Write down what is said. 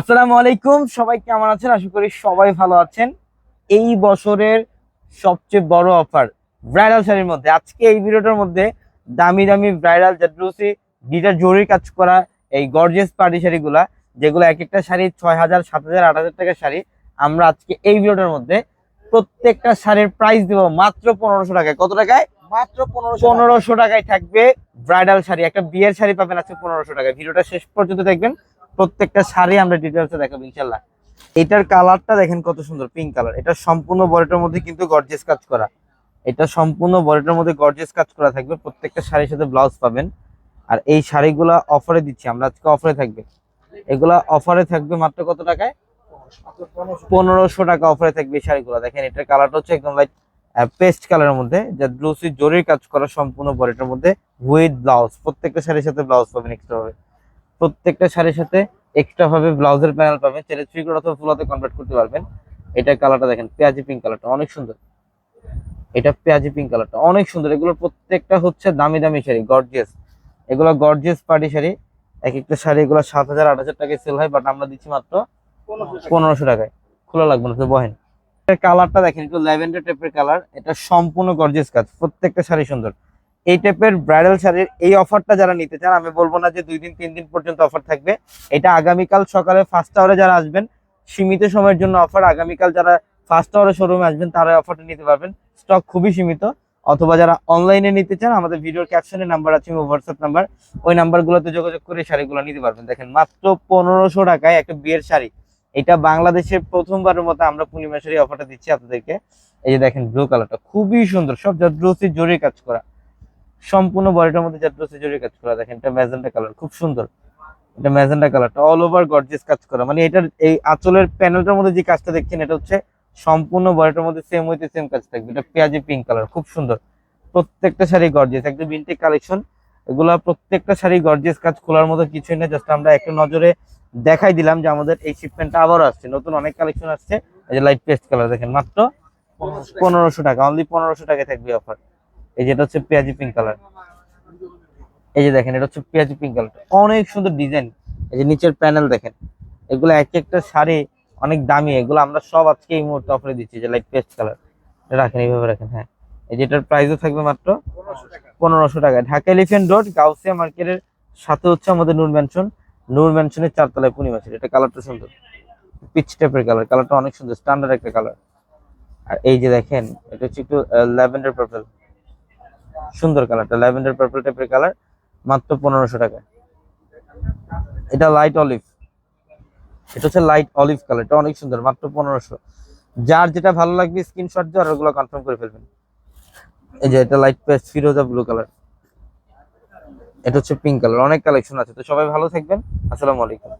আসসালামু আলাইকুম সবাই কেমন আছেন? আশা করি সবাই ভালো আছেন। এই বছরের সবচেয়ে বড় অফার ব্রাইডাল শাড়ির মধ্যে। আজকে এই ভিডিওটার মধ্যে দামি দামি ব্রাইডাল জাদ্রুসি ডিটার জরির কাজ করা এই গর্জিয়াস পার্টি শাড়িগুলা যেগুলো এক একটা শাড়ি ছয় হাজার সাত হাজার আট হাজার টাকার শাড়ি। আমরা আজকে এই ভিডিওটার মধ্যে প্রত্যেকটা শাড়ির প্রাইস দেবো মাত্র পনেরোশো টাকায়। কত টাকায়? মাত্র পনেরোশো পনেরোশো টাকায় থাকবে ব্রাইডাল শাড়ি। একটা বিয়ের শাড়ি পাবেন আজকে পনেরোশো টাকায়। ভিডিওটা শেষ পর্যন্ত দেখবেন। প্রত্যেকটা শাড়ি আমরা ডিটেলসে দেখাবো ইনশাল্লাহ এটার কালারটা দেখেন কত সুন্দর পিঙ্ক কালার এটা সম্পূর্ণ বডিটার মধ্যে কিন্তু গর্জিয়াস কাজ করা। এটা সম্পূর্ণ বডিটার মধ্যে গর্জিয়াস কাজ করা থাকবে। প্রত্যেকটা শাড়ির সাথে ব্লাউজ পাবেন। আর এই শাড়িগুলা অফারে দিচ্ছি, আমরা আজকে অফারে থাকবে। এগুলা অফারে থাকবে মাত্র কত টাকায়? পনেরোশো টাকা অফারে থাকবে এই শাড়িগুলো। দেখেন, এটার কালারটা হচ্ছে একদম লাইট পেস্ট কালারের মধ্যে। যা গ্লোসি জরির কাজ করা সম্পূর্ণ বডিটার মধ্যে উইথ ব্লাউজ প্রত্যেকটা শাড়ির সাথে ব্লাউজ পাবেন এক্সট্রা ভাবে। প্রত্যেকটা শাড়ির সাথে এক্সট্রা ভাবে ব্লাউজের প্যানেল পাবেন চাইলে থ্রি অথবা ফুলাতে কনভার্ট করতে পারবেন। এটার কালারটা দেখেন পেঁয়াজি পিঙ্ক কালারটা অনেক সুন্দর। এটা পেঁয়াজি পিঙ্ক কালারটা অনেক সুন্দর। এগুলোর প্রত্যেকটা হচ্ছে দামি দামি শাড়ি গর্জিয়াস এগুলো গর্জিয়াস পার্টি শাড়ি। এক একটা শাড়ি এগুলো সাত হাজার আট হাজার টাকায় সেল হয় বাট আমরা দিচ্ছি মাত্র পনেরোশো টাকায়। খোলা লাগবে না তো বহেন। কালারটা দেখেন একটু ল্যাভেন্ডার টাইপের কালার এটা সম্পূর্ণ গর্জিয়াস কাজ প্রত্যেকটা শাড়ি সুন্দর। এই টাইপের ব্রাইডাল শাড়ির এই অফারটা যারা নিতে চান, আমি বলব না যে দুই দিন, তিন দিন পর্যন্ত অফার থাকবে। এটা আগামীকাল সকালে ফার্স্ট আওয়ারে যারা আসবেন, সীমিত সময়ের জন্য অফার আগামীকাল যারা ফার্স্ট আওয়ারে শোরুমে আসবেন তারা অফারটা নিতে পারবেন। স্টক খুবই সীমিত। অথবা যারা অনলাইনে নিতে চান, আমাদের ভিডিওর ক্যাপশনে নাম্বার আছে হোয়াটসঅ্যাপ নাম্বার ওই নাম্বারগুলোতে যোগাযোগ করে শাড়িগুলো নিতে পারবেন। দেখেন, মাত্র পনেরোশো টাকায় একটা বিয়ের শাড়ি। এটা বাংলাদেশের প্রথমবারের মতো আমরা পূর্ণিমা শাড়ি অফারটা দিচ্ছি আপনাদেরকে। এই যে দেখেন ব্লু কালারটা খুবই সুন্দর। সব জাদ্রসি জরি কাজ করা। সম্পূর্ণ বডিটার মধ্যে জাদ্রসি জরি কাজ করা, দেখেন এটা ম্যাজেন্টা কালার খুব সুন্দর। এটা ম্যাজেন্টা কালারটা অল ওভার গর্জিয়াস কাজ করা। মানে এটার এই আঁচলের প্যানেলটার মধ্যে যে কাজটা দেখছেন, এটা হচ্ছে সম্পূর্ণ বডিটার মধ্যে সেম হইতে সেম কাজ থাকবে। এটা পেঁয়াজি পিঙ্ক কালার খুব সুন্দর। প্রত্যেকটা শাড়ি গর্জিয়াস একদম বিনটেক কালেকশন এগুলা প্রত্যেকটা শাড়ি গর্জিয়াস কাজ খোলার মতো কিছুই না জাস্ট আমরা একটা নজরে দেখাই দিলাম যে আমাদের এই শিপমেন্টটা আবারও আসছে। নতুন অনেক কালেকশন আসছে। এই যে লাইট পেস্ট কালার দেখেন মাত্র পনেরোশো টাকা অনলি পনেরোশো টাকায় থাকবে অফার এই যেটা হচ্ছে পেঁয়াজি পিঙ্ক কালার এই যে দেখেন, এটা হচ্ছে পেঁয়াজি পিঙ্ক কালার অনেক সুন্দর ডিজাইন এই যে নিচের প্যানেল দেখেন, এগুলো এক একটা শাড়ি অনেক দামি, এগুলো আমরা সব আজকে এই মুহূর্তে অফারে দিচ্ছি, যে লাইট পেস্ট কালার রাখেন, এইভাবে রাখেন হ্যাঁ। এই যেটার প্রাইসও থাকবে মাত্র পনেরোশো টাকা। ঢাকা এলিফেন্ট রোড গাউসিয়া মার্কেটের সাথে হচ্ছে আমাদের নূর ম্যানশন নূর ম্যানশনের চারতলায় পূর্ণিমা এটা কালারটা সুন্দর। পিচ টাইপের কালার কালারটা অনেক সুন্দর স্ট্যান্ডার্ড একটা কালার আর এই যে দেখেন, এটা হচ্ছে একটু ল্যাভেন্ডার পার্পল সুন্দর কালারটা ল্যাভেন্ডার পার্পল টাইপের কালার মাত্র পনেরোশো টাকা এটা লাইট অলিভ এটা হচ্ছে লাইট অলিভ কালার এটা অনেক সুন্দর, মাত্র পনেরোশো। যার যেটা ভালো লাগবে স্ক্রিনশট দিয়ে আর ওগুলো কনফার্ম করে ফেলবেন। এই যে এটা লাইট পেস্ট ফিরোজা ব্লু কালার এটা হচ্ছে পিঙ্ক কালার অনেক কালেকশন আছে। তো সবাই ভালো থাকবেন। আসসালামু আলাইকুম।